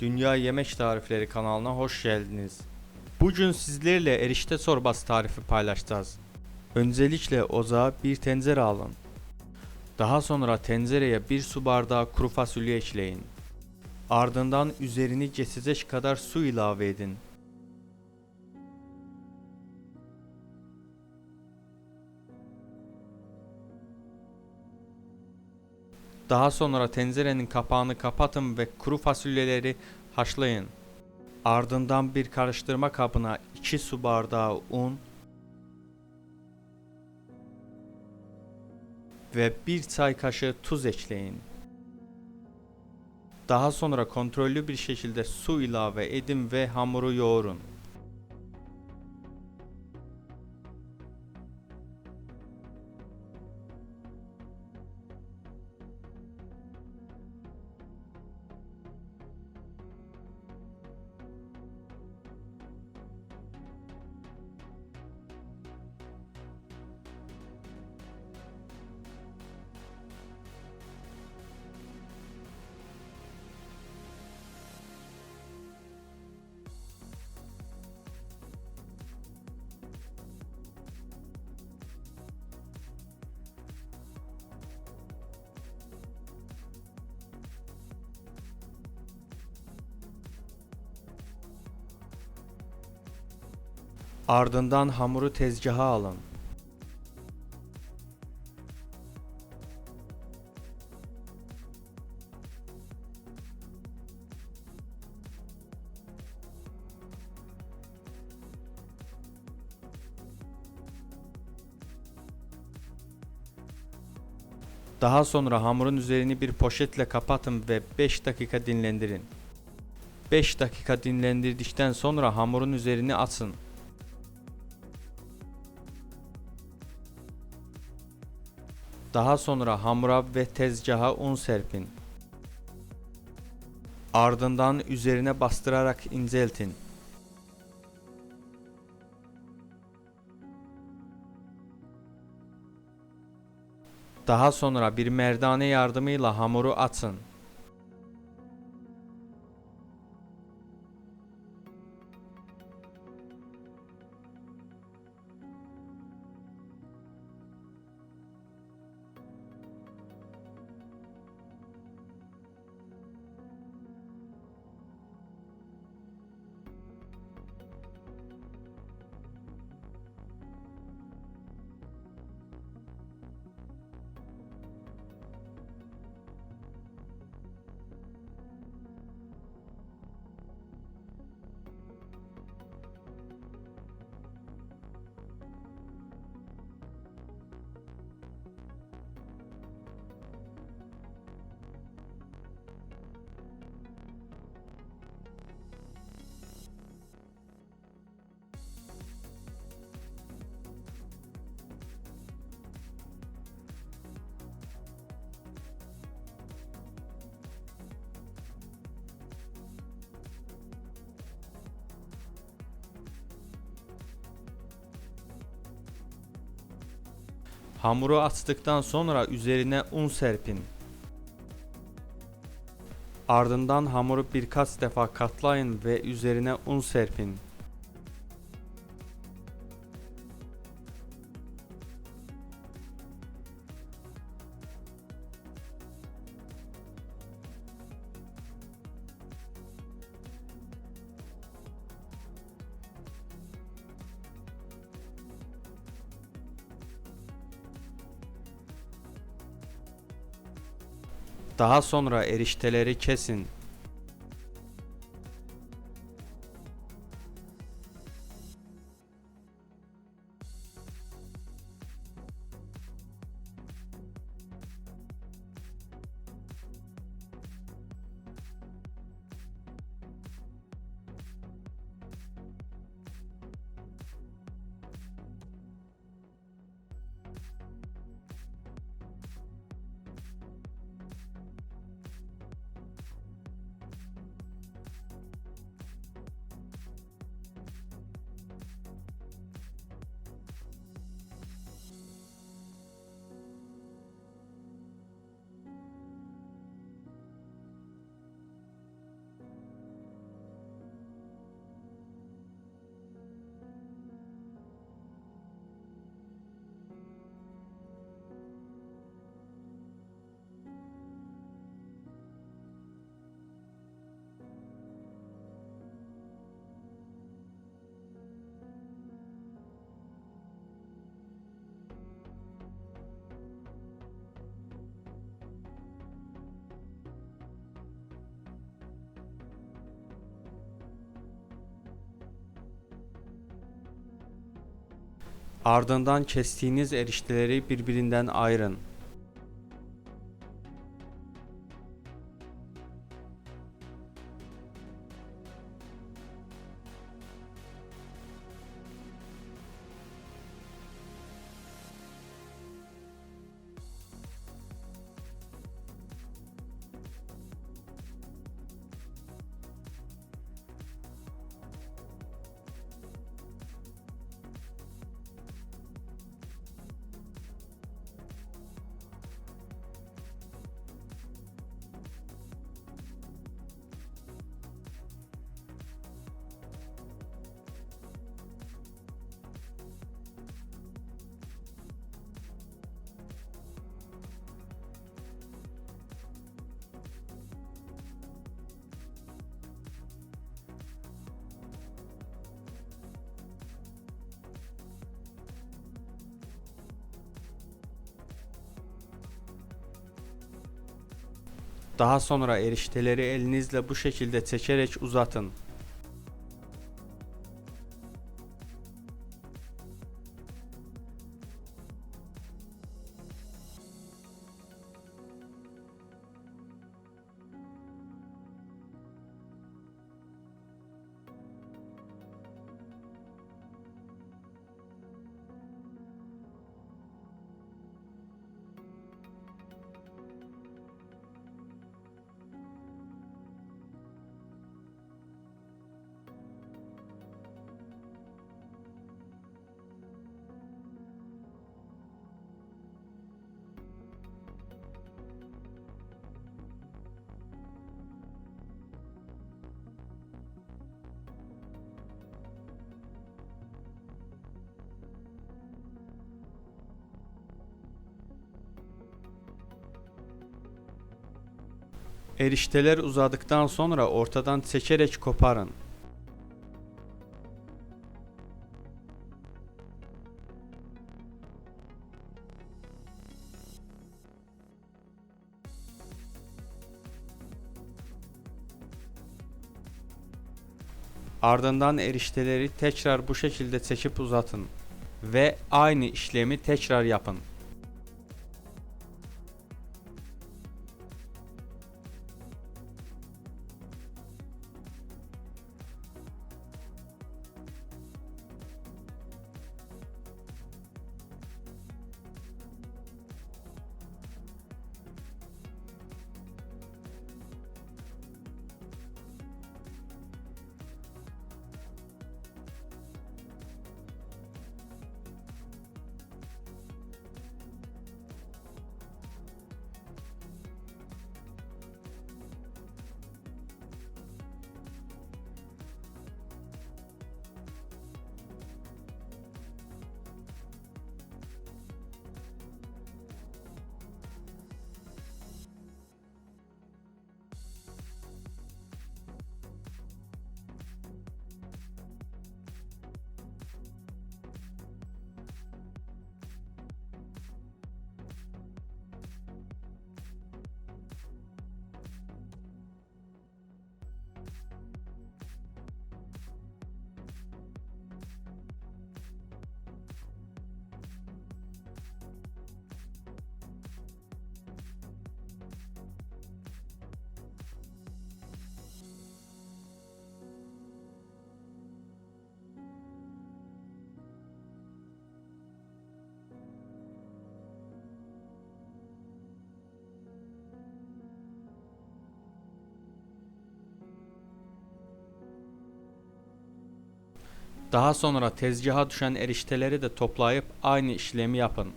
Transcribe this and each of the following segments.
Dünya Yemek Tarifleri kanalına hoş geldiniz. Bugün sizlerle erişte çorbası tarifi paylaşacağız. Öncelikle ocağa bir tencere alın. Daha sonra tencereye bir su bardağı kuru fasulye ekleyin. Ardından üzerini geçecek kadar su ilave edin. Daha sonra tencerenin kapağını kapatın ve kuru fasulyeleri haşlayın. Ardından bir karıştırma kabına 2 su bardağı un ve 1 çay kaşığı tuz ekleyin. Daha sonra kontrollü bir şekilde su ilave edin ve hamuru yoğurun. Ardından hamuru tezgaha alın. Daha sonra hamurun üzerini bir poşetle kapatın ve 5 dakika dinlendirin. 5 dakika dinlendirdikten sonra hamurun üzerini açın. Daha sonra hamura ve tezgaha un serpin. Ardından üzerine bastırarak inceltin. Daha sonra bir merdane yardımıyla hamuru açın. Hamuru açtıktan sonra üzerine un serpin. Ardından hamuru birkaç defa katlayın ve üzerine un serpin. Daha sonra erişteleri kesin. Ardından kestiğiniz erişteleri birbirinden ayırın. Daha sonra erişteleri elinizle bu şekilde çekerek uzatın. Erişteler uzadıktan sonra ortadan seçerek koparın. Ardından erişteleri tekrar bu şekilde çekip uzatın ve aynı işlemi tekrar yapın. Daha sonra tezgaha düşen erişteleri de toplayıp aynı işlemi yapın.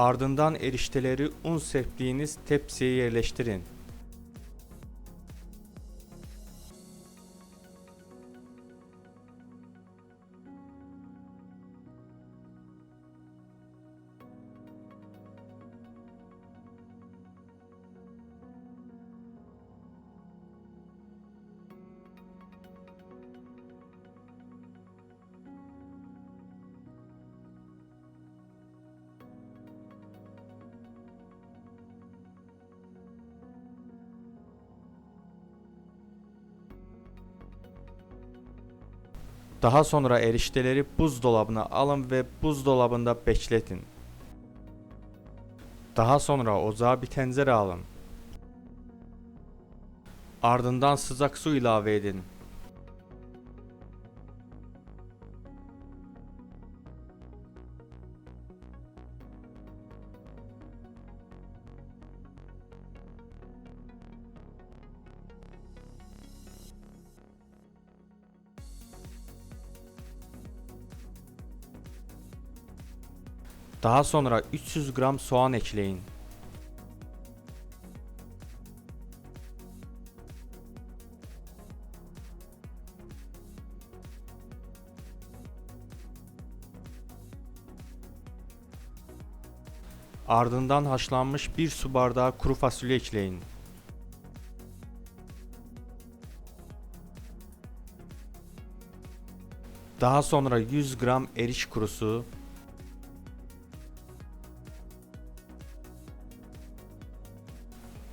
Ardından erişteleri un serptiğiniz tepsiye yerleştirin. Daha sonra erişteleri buzdolabına alın ve buzdolabında bekletin. Daha sonra ocağa bir tencere alın. Ardından sıcak su ilave edin. Daha sonra 300 gram soğan ekleyin. Ardından haşlanmış bir su bardağı kuru fasulye ekleyin. Daha sonra 100 gram eriş kurusu,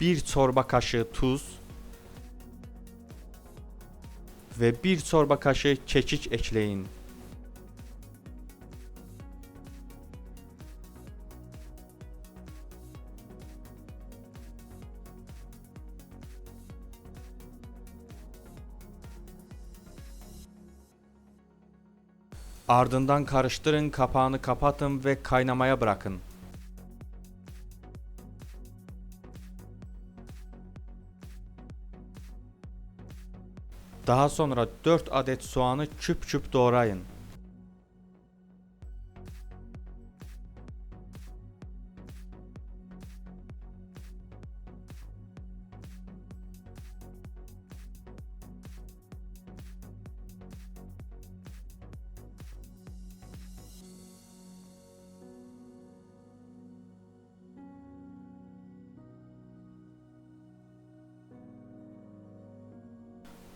bir çorba kaşığı tuz ve bir çorba kaşığı kekik ekleyin. Ardından karıştırın, kapağını kapatın ve kaynamaya bırakın. Daha sonra 4 adet soğanı küp küp doğrayın.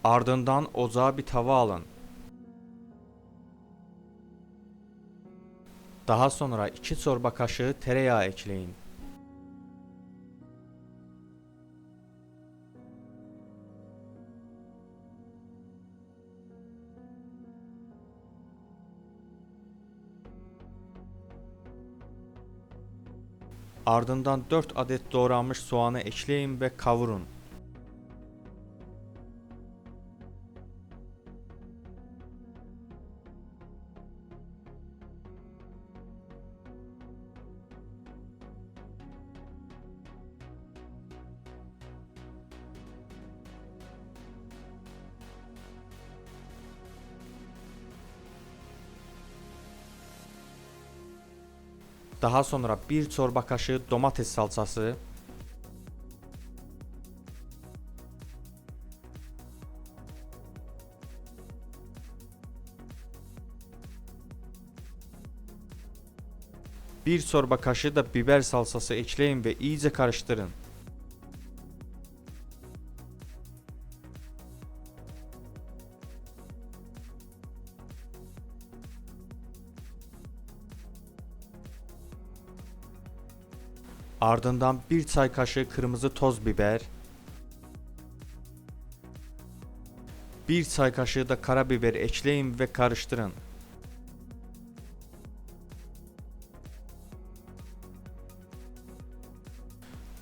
Ardından ocağa bir tava alın. Daha sonra 2 çorba kaşığı tereyağı ekleyin. Ardından 4 adet doğranmış soğanı ekleyin ve kavurun. Daha sonra bir çorba kaşığı domates salçası, bir çorba kaşığı da biber salçası ekleyin ve iyice karıştırın. Ardından bir çay kaşığı kırmızı toz biber, bir çay kaşığı da karabiber ekleyin ve karıştırın.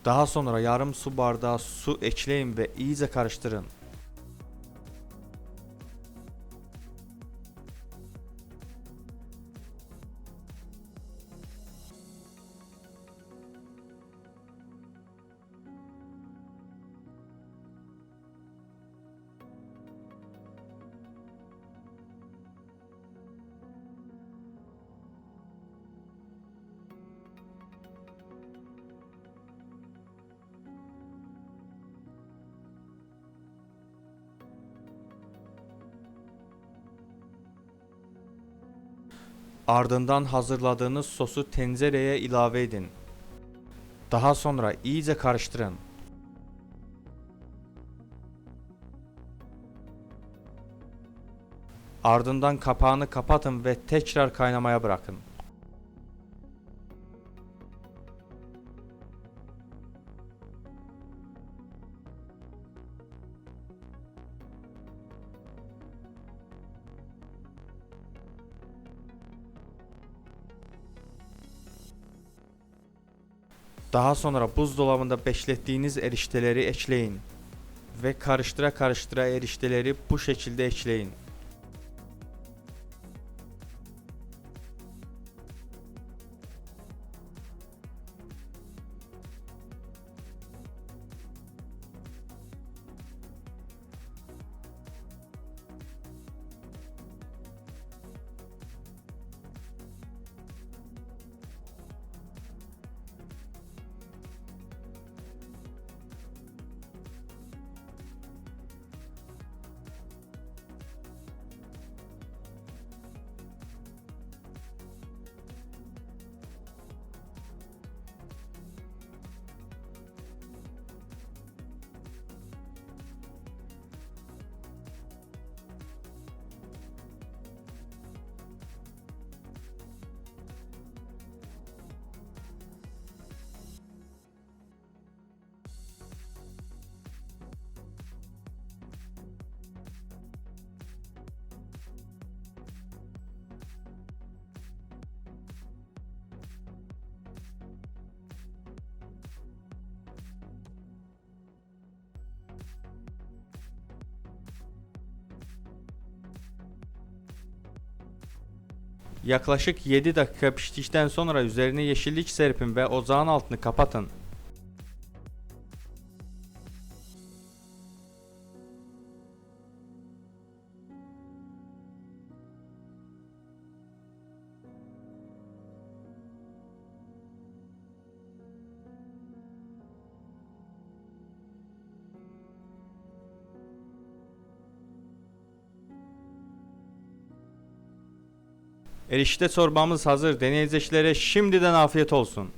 Daha sonra yarım su bardağı su ekleyin ve iyice karıştırın. Ardından hazırladığınız sosu tencereye ilave edin. Daha sonra iyice karıştırın. Ardından kapağını kapatın ve tekrar kaynamaya bırakın. Daha sonra buzdolabında beklettiğiniz erişteleri ekleyin ve karıştıra karıştıra erişteleri bu şekilde ekleyin. Yaklaşık 7 dakika piştikten sonra üzerine yeşillik serpin ve ocağın altını kapatın. Erişte çorbamız hazır. Deneyecekilere şimdiden afiyet olsun.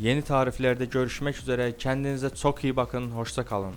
Yeni tariflerde görüşmek üzere. Kendinize çok iyi bakın. Hoşça kalın.